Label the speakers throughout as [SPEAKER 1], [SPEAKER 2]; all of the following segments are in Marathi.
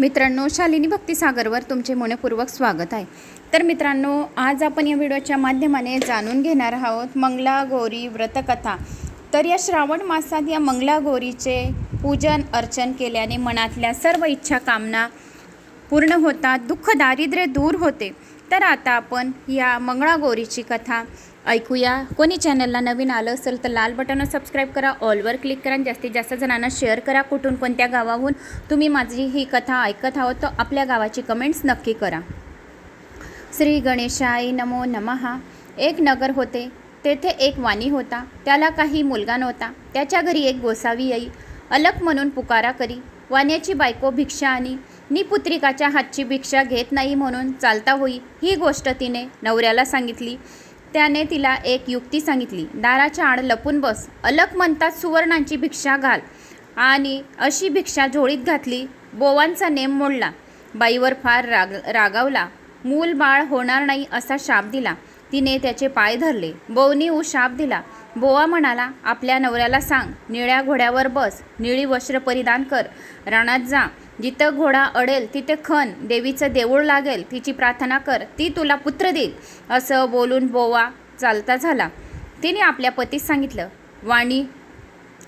[SPEAKER 1] मित्रांनो शालिनी भक्तिसागरवर तुमचे मनपूर्वक स्वागत आहे. तर मित्रांनो आज आपण या व्हिडिओच्या माध्यमाने जाणून घेणार आहोत मंगलागौरी व्रतकथा. तर या श्रावण मासात या मंगलागौरीचे पूजन अर्चन केल्याने मनातल्या सर्व इच्छा कामना पूर्ण होतात दुःख दारिद्र्य दूर होते. तर आता आपण या मंगळागौरीची कथा ऐकूया. कोणी चॅनलला नवीन आलं असेल तर लाल बटनवर सबस्क्राईब करा ऑलवर क्लिक करा आणि जास्तीत जास्त जणांना शेअर करा कुठून कोणत्या गावाहून. तुम्ही माझी ही कथा ऐकत आहोत तर आपल्या गावाची कमेंट्स नक्की करा. श्री गणेशाय नमो नमहा एक नगर होते. तेथे एक वाणी होता. त्याला काही मुलगा नव्हता. त्याच्या घरी एक गोसावी आई. अलक म्हणून पुकारा करी. वाण्याची बायको भिक्षा आणि निपुत्रिकाच्या हातची भिक्षा घेत नाही म्हणून चालता होई. ही गोष्ट तिने नवऱ्याला सांगितली. त्याने तिला एक युक्ती सांगितली. दाराच्या आड लपून बस. अलक म्हणतात सुवर्णांची भिक्षा घाल. आणि अशी भिक्षा झोळीत घातली बोवांचा नेम मोडला. बाईवर फार राग रागावला. मूल बाळ होणार नाही असा शाप दिला. तिने त्याचे पाय धरले. बोवनी ऊ शाप दिला. बोवा म्हणाला आपल्या नवऱ्याला सांग. निळ्या घोड्यावर बस. निळी वस्त्र परिधान कर. राणात जा. जिथं घोडा अडेल तिथे खन. देवीचं देऊळ लागेल. तिची प्रार्थना कर. ती तुला पुत्र देईल. असं बोलून बोवा चालता झाला. तिने आपल्या पतीस सांगितलं वाणी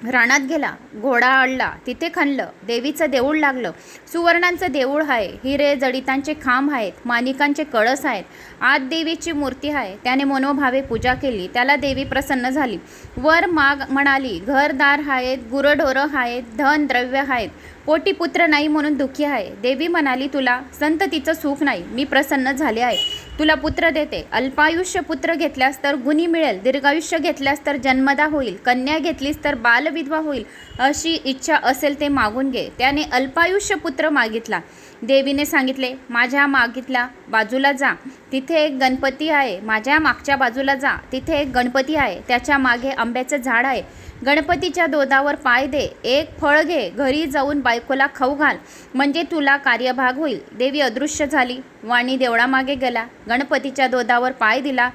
[SPEAKER 1] रानात गेला घोडा अडला तिथे खणलं देवीचं देऊळ लागलं. सुवर्णांचं देऊळ आहे हिरे जडितांचे खांब आहेत माणिकांचे कळस आहेत आत देवीची मूर्ती आहे. त्याने मनोभावे पूजा केली त्याला देवी प्रसन्न झाली. वर माग म्हणाली घरदार आहेत गुरढोरं आहेत धन द्रव्य आहेत. कोटी पुत्र नाही म्हणून दुःखी आहे. देवी म्हणाली तुला संततीचं सुख नाही. मी प्रसन्न झाले आहे. तुला पुत्र देते. अल्पायुष्य पुत्र घेतल्यास तर गुणी मिळेल. दीर्घायुष्य घेतल्यास तर जन्मदा होईल. कन्या घेतलीस तर बालविधवा होईल. अशी इच्छा असेल ते मागून घे. त्याने अल्पायुष्य पुत्र मागितला. देवीने सांगितले माझ्या मागितला बाजूला जा. तिथे एक गणपती आहे. माझ्या मागच्या बाजूला जा. तिथे एक गणपती आहे. त्याच्यामागे आंब्याचं झाड आहे. गणपतीच्या दोदावर पाय दे. एक फळ घे. घरी जाऊन बायकोला खाऊ घाल. म्हणजे तुला कार्यभाग होईल. देवी अदृश्य झाली. वाणी देवळामागे गेला. गणपतीच्या दोदावर पाय दिला.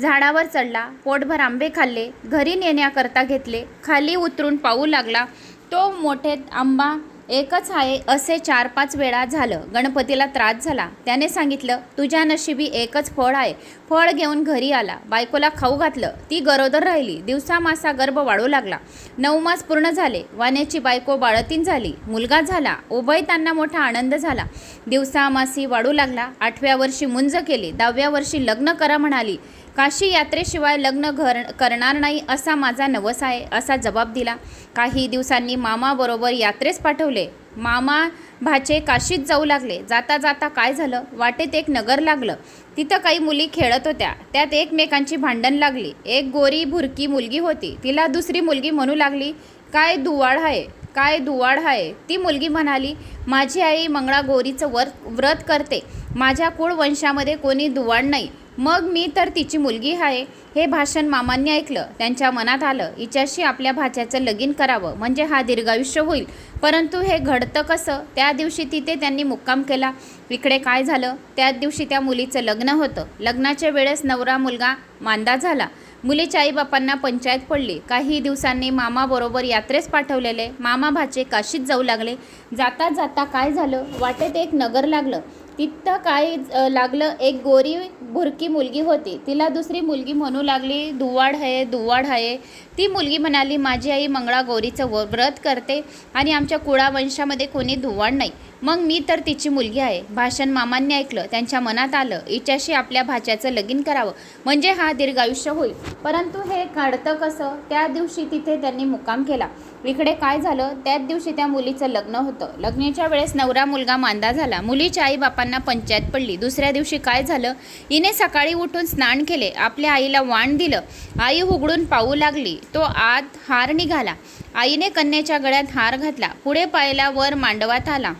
[SPEAKER 1] झाडावर चढला. पोटभर आंबे खाल्ले. घरी नेण्याकरता घेतले. खाली उतरून पाहू लागला. तो मोठे आंबा एकच आहे असे चार पाच वेळा झालं. गणपतीला त्रास झाला. त्याने सांगितलं तुझ्या नशिबी एकच फळ आहे. फळ घेऊन घरी आला. बायकोला खाऊ घातलं. ती गरोदर राहिली. दिवसा मासा गर्भ वाढू लागला. नऊ मास पूर्ण झाले. वाण्याची बायको बाळतीन झाली. मुलगा झाला. उभय त्यांना मोठा आनंद झाला. दिवसा मासी वाढू लागला. आठव्या वर्षी मुंज केली. दहाव्या वर्षी लग्न करा म्हणाली. काशी यात्रेशिवाय लग्न घर करणार नाही असा माझा नवस आहे असा जबाब दिला. काही दिवसांनी मामाबरोबर यात्रेस पाठवले. मामा भाचे काशीत जाऊ लागले. जाता जाता काय झालं? वाटेत एक नगर लागलं. तिथं काही मुली खेळत होत्या. त्यात एकमेकांची भांडण लागली. एक गोरी भुरकी मुलगी होती. तिला दुसरी मुलगी म्हणू लागली काय दुवाड आहे? काय दुवाड आहे? ती मुलगी म्हणाली माझी आई मंगळागौरीचं वर व्रत करते. माझ्या कुळ वंशामध्ये कोणी दुवाड नाही. मग मी तर तिची मुलगी आहे हे भाषण मामांनी ऐकलं. त्यांच्या मनात आलं हिच्याशी आपल्या भाच्याचं लगीन करावं म्हणजे हा दीर्घायुष्य होईल. परंतु हे घडतं कसं? त्या दिवशी तिथे त्यांनी मुक्काम केला. इकडे काय झालं? त्याच दिवशी त्या मुलीचं लग्न होतं. लग्नाच्या वेळेस नवरा मुलगा मांदा झाला. मुलीच्या आईबापांना पंचायत पडली. काही दिवसांनी मामाबरोबर यात्रेस पाठवलेले. मामा भाचे काशीत जाऊ लागले. जाता जाता काय झालं? वाटेत एक नगर लागलं. तिथं काय लागलं एक गोरी भुरकी मुलगी होती. तिला दुसरी मुलगी म्हणू लागली दुवाड आहे दुवाड आहे. ती मुलगी म्हणाली माझी आई मंगळागौरीचं व- व्रत करते आणि आमच्या कुळावंशामध्ये कोणी धुवाण नाही. मग मी तर तिची मुलगी आहे. भाषण मामांनी ऐकलं. त्यांच्या मनात आलं हिच्याशी आपल्या भाच्याचं लगीन करावं. म्हणजे हा दीर्घायुष्य होईल. परंतु हे काढतं कसं? त्या दिवशी तिथे त्यांनी मुक्काम केला. इकडे काय झालं? त्याच दिवशी त्या मुलीचं लग्न होतं. लग्नाच्या वेळेस नवरा मुलगा मांदा झाला. मुलीच्या आईबापांना पंचायत पडली. दुसऱ्या दिवशी काय झालं? हिने सकाळी उठून स्नान केले. आपल्या आईला वाण दिलं. आई हुगडून पाहू लागली. तो आत हार निघाला. आईने कन्याच्या गळ्यात हार घातला. पुढे पायला वर मांडवात आला.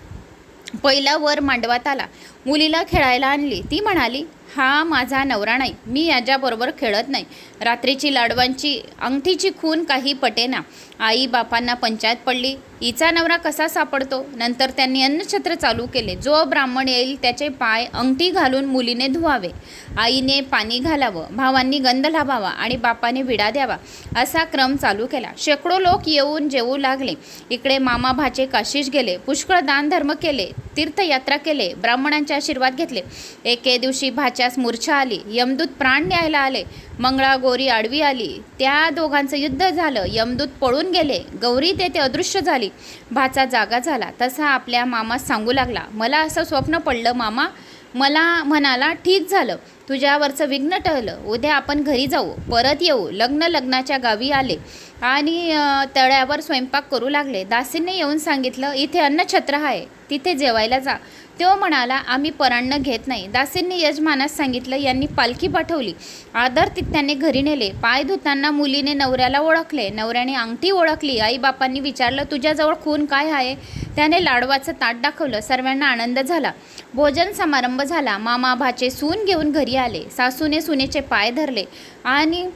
[SPEAKER 1] पहिला वर मांडवात आला. मुलीला खेळायला आणली. ती म्हणाली हा माझा नवरा नाही. मी याच्याबरोबर खेळत नाही. रात्रीची लाडवांची अंगठीची खून काही पटेना आई बापांना पंचायत पडली. हिचा नवरा कसा सापडतो? नंतर त्यांनी अन्नछत्र चालू केले. जो ब्राह्मण येईल त्याचे पाय अंगठी घालून मुलीने धुवावे. आईने पाणी घालावं. भावांनी गंध लावावा आणि बापाने विडा द्यावा. असा क्रम चालू केला. शेकडो लोक येऊन जेवू लागले. इकडे मामा भाचे काशीश गेले. पुष्कळ दानधर्म केले. तीर्थयात्रा केले. ब्राह्मणांचे आशीर्वाद घेतले. एके दिवशी भाच्यास मूर्छा आली. यमदूत प्राण न्यायला आले. मंगळा गोरी आडवी आली. त्या दोघांचं युद्ध झालं. यमदूत पळून गेले. गौरी तेथे अदृश्य झाली. भाचा जागा झाला. तसा आपल्या मामा सांगू लागला मला असं स्वप्न पडलं मामा. मला म्हणाला ठीक झालं. तुझ्यावरचं विघ्न टळलं. उद्या आपण घरी जाऊ. परत येऊ. लग्न लग्नाच्या गावी आले आणि तळ्यावर स्वयंपाक करू लागले. दासीने येऊन सांगितलं इथे अन्नछत्र आहे. तिथे जेवायला जा. तो म्हणाला आम्ही परान्न घेत नाही. दासींनी यजमानास सांगितलं यांनी पालखी पाठवली. आदर तित्याने घरी नेले. पाय धुताना मुलीने नवऱ्याला ओळखले. नवऱ्याने अंगठी ओळखली. आईबापांनी विचारलं तुझ्याजवळ खून काय आहे? त्याने लाडवाचं ताट दाखवलं. सर्वांना आनंद झाला. भोजन समारंभ झाला. मामा भाचे सून घेऊन घरी आले. सासूने सुनेचे पाय धरले आणि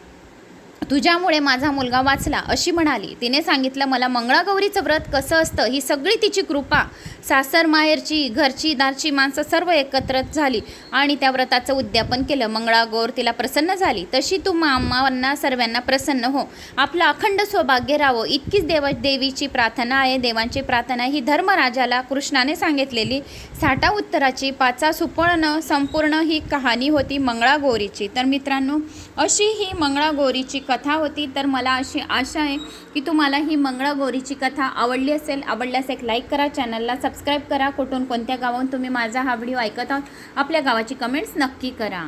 [SPEAKER 1] तुझ्यामुळे माझा मुलगा वाचला अशी म्हणाली. तिने सांगितलं मला मंगळागौरीचं व्रत कसं असतं? ही सगळी तिची कृपा. सासर माहेरची घरची दारची माणसं सर्व एकत्र झाली आणि त्या व्रताचं उद्यापन केलं. मंगळागौर तिला प्रसन्न झाली. तशी तू मामांना सर्वांना प्रसन्न हो. आपलं अखंड सौभाग्य राहावं. इतकीच देव देवीची प्रार्थना आहे. देवांची प्रार्थना ही धर्मराजाला कृष्णाने सांगितलेली. साठा उत्तराची पाचा सुपर्ण संपूर्ण ही कहाणी होती मंगळागौरीची. तर मित्रांनो अशी ही मंगळागौरीची कथा होती तर मला अशी आशा आहे की तुम्हाला ही मंगळागौरीची कथा आवडली असेल. आवडल्यास एक लाईक करा चॅनलला सबस्क्राईब करा. कुठून कोणत्या गावाहून तुम्ही माझा हा व्हिडिओ ऐकत आहात आपल्या गावाची कमेंट्स नक्की करा.